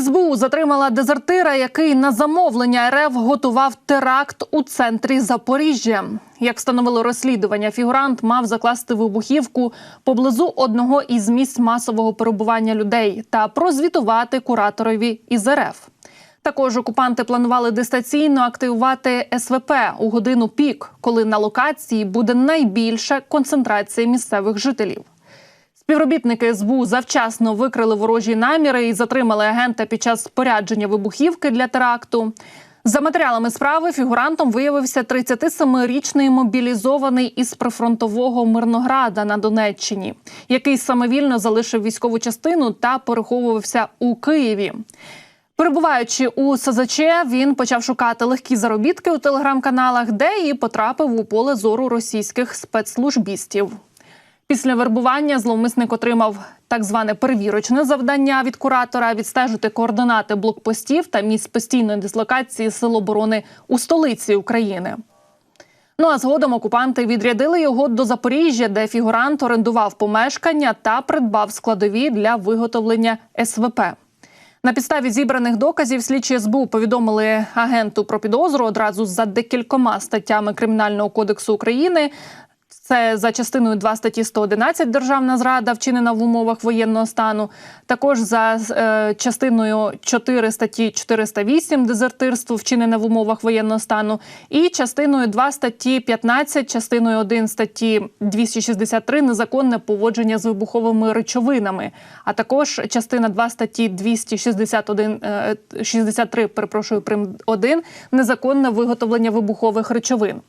СБУ затримала дезертира, який на замовлення РФ готував теракт у центрі Запоріжжя. Як встановило розслідування, фігурант мав закласти вибухівку поблизу одного із місць масового перебування людей та прозвітувати кураторові із РФ. Також окупанти планували дистанційно активувати СВП у годину пік, коли на локації буде найбільша концентрація місцевих жителів. Співробітники СБУ завчасно викрили ворожі наміри і затримали агента під час спорядження вибухівки для теракту. За матеріалами справи фігурантом виявився 37-річний мобілізований із прифронтового Мирнограда на Донеччині, який самовільно залишив військову частину та переховувався у Києві. Перебуваючи у СЗЧ, він почав шукати легкі заробітки у телеграм-каналах, де і потрапив у поле зору російських спецслужбістів. Після вербування зловмисник отримав так зване перевірочне завдання від куратора відстежити координати блокпостів та місць постійної дислокації сил оборони у столиці України. Ну а згодом окупанти відрядили його до Запоріжжя, де фігурант орендував помешкання та придбав складові для виготовлення СВП. На підставі зібраних доказів слідчі СБУ повідомили агенту про підозру одразу за декількома статтями Кримінального кодексу України. Це за частиною 2 статті 111 державна зрада, вчинена в умовах воєнного стану. Також за е, частиною 4 статті 408 дезертирство, вчинене в умовах воєнного стану, і частиною 2 статті 15, частиною 1 статті 263 незаконне поводження з вибуховими речовинами. А також частина 2 статті 261 е, 63, перепрошую, прим 1 незаконне виготовлення вибухових речовин.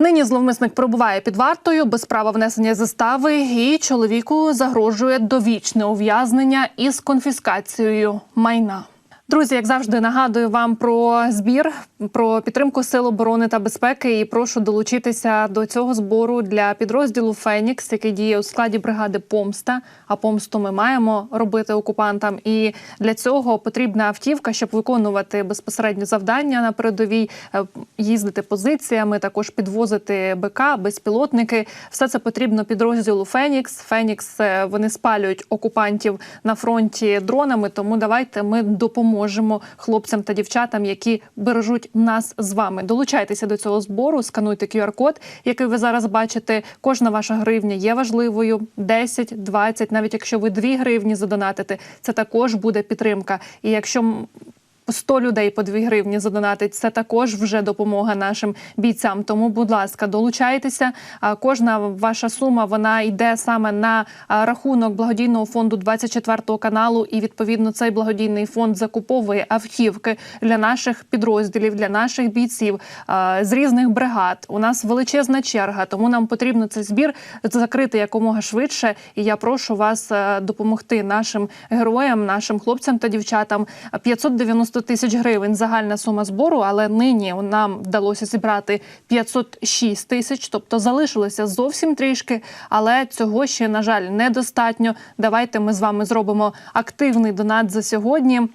Нині зловмисник перебуває під вартою без права внесення застави, і чоловіку загрожує довічне ув'язнення із конфіскацією майна. Друзі, як завжди, нагадую вам про збір, про підтримку сил оборони та безпеки. І прошу долучитися до цього збору для підрозділу Фенікс, який діє у складі бригади Помста. А помсту ми маємо робити окупантам. І для цього потрібна автівка, щоб виконувати безпосередньо завдання на передовій, е, їздити позиціями, також підвозити БК, безпілотники. Все це потрібно підрозділу Фенікс. Фенікс е, вони спалюють окупантів на фронті дронами. Тому давайте ми допоможемо допоможемо хлопцям та дівчатам, які бережуть нас з вами. Долучайтеся до цього збору, скануйте QR-код, який ви зараз бачите. Кожна ваша гривня є важливою. 10, 20, навіть якщо ви 2 гривні задонатите, це також буде підтримка. І якщо 100 людей по 2 гривні задонатить. Це також вже допомога нашим бійцям. Тому, будь ласка, долучайтеся. Кожна ваша сума вона йде саме на рахунок благодійного фонду 24 каналу. І відповідно цей благодійний фонд закуповує автівки для наших підрозділів, для наших бійців з різних бригад. У нас величезна черга, тому нам потрібно цей збір закрити якомога швидше. І я прошу вас допомогти нашим героям, нашим хлопцям та дівчатам. 590 тисяч гривень загальна сума збору, але нині нам вдалося зібрати 506 тисяч, тобто залишилося зовсім трішки, але цього ще на жаль недостатньо. Давайте ми з вами зробимо активний донат за сьогодні.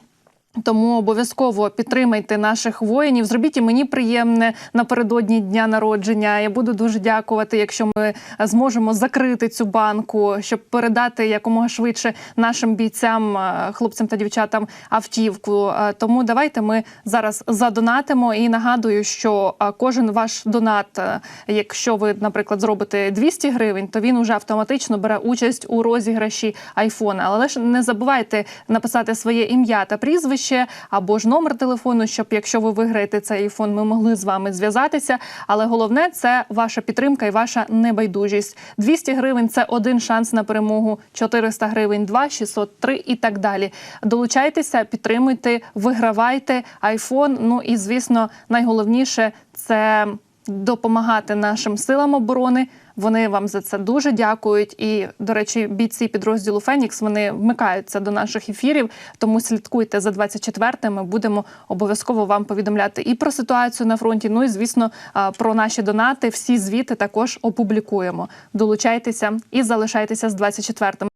Тому обов'язково підтримайте наших воїнів. Зробіть і мені приємне напередодні дня народження. Я буду дуже дякувати, якщо ми зможемо закрити цю банку, щоб передати якомога швидше нашим бійцям, е, хлопцям та дівчатам автівку. Е, тому давайте ми зараз задонатимо. І нагадую, що е, кожен ваш донат, якщо ви, наприклад, зробите 200 гривень, то він уже автоматично бере участь у розіграші айфона. Але ж не забувайте написати своє ім'я та прізвище ще або ж номер телефону, щоб якщо ви виграєте цей айфон, ми могли з вами зв'язатися. Але головне це ваша підтримка і ваша небайдужість. 200 гривень це один шанс на перемогу, 400 гривень, 2, 600, 3 і так далі. Долучайтеся, підтримуйте, вигравайте айфон. Ну і звісно, найголовніше це допомагати нашим силам оборони. Вони вам за це дуже дякують. І, до речі, бійці підрозділу Фенікс вони вмикаються до наших ефірів. Тому слідкуйте за 24 Ми будемо обов'язково вам повідомляти і про ситуацію на фронті. Ну і звісно, про наші донати. Всі звіти також опублікуємо. Долучайтеся і залишайтеся з 24-м.